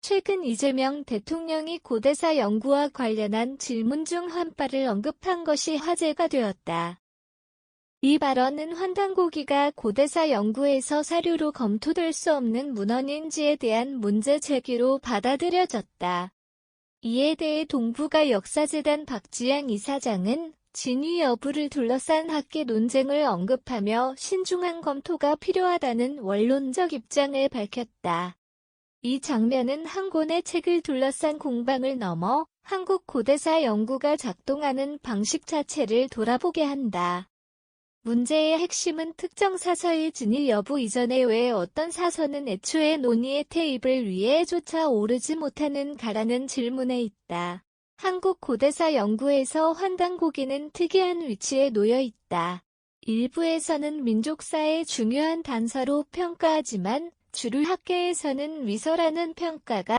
최근 이재명 대통령이 고대사 연구와 관련한 질문 중 한발을 언급한 것이 화제가 되었다. 이 발언은 환단고기가 고대사 연구에서 사료로 검토될 수 없는 문헌인지에 대한 문제 제기로 받아들여졌다. 이에 대해 동북아 역사재단 박지양 이사장은 진위 여부를 둘러싼 학계 논쟁을 언급하며 신중한 검토가 필요하다는 원론적 입장을 밝혔다. 이 장면은 한 권의 책을 둘러싼 공방을 넘어 한국 고대사 연구가 작동하는 방식 자체를 돌아보게 한다. 문제의 핵심은 특정 사서의 진위 여부 이전에 왜 어떤 사서는 애초에 논의의 테이블 위에 조차 오르지 못하는 가라는 질문에 있다. 한국 고대사 연구에서 환단고기는 특이한 위치에 놓여 있다. 일부에서는 민족사의 중요한 단서로 평가하지만 주류 학계에서는 위서라는 평가가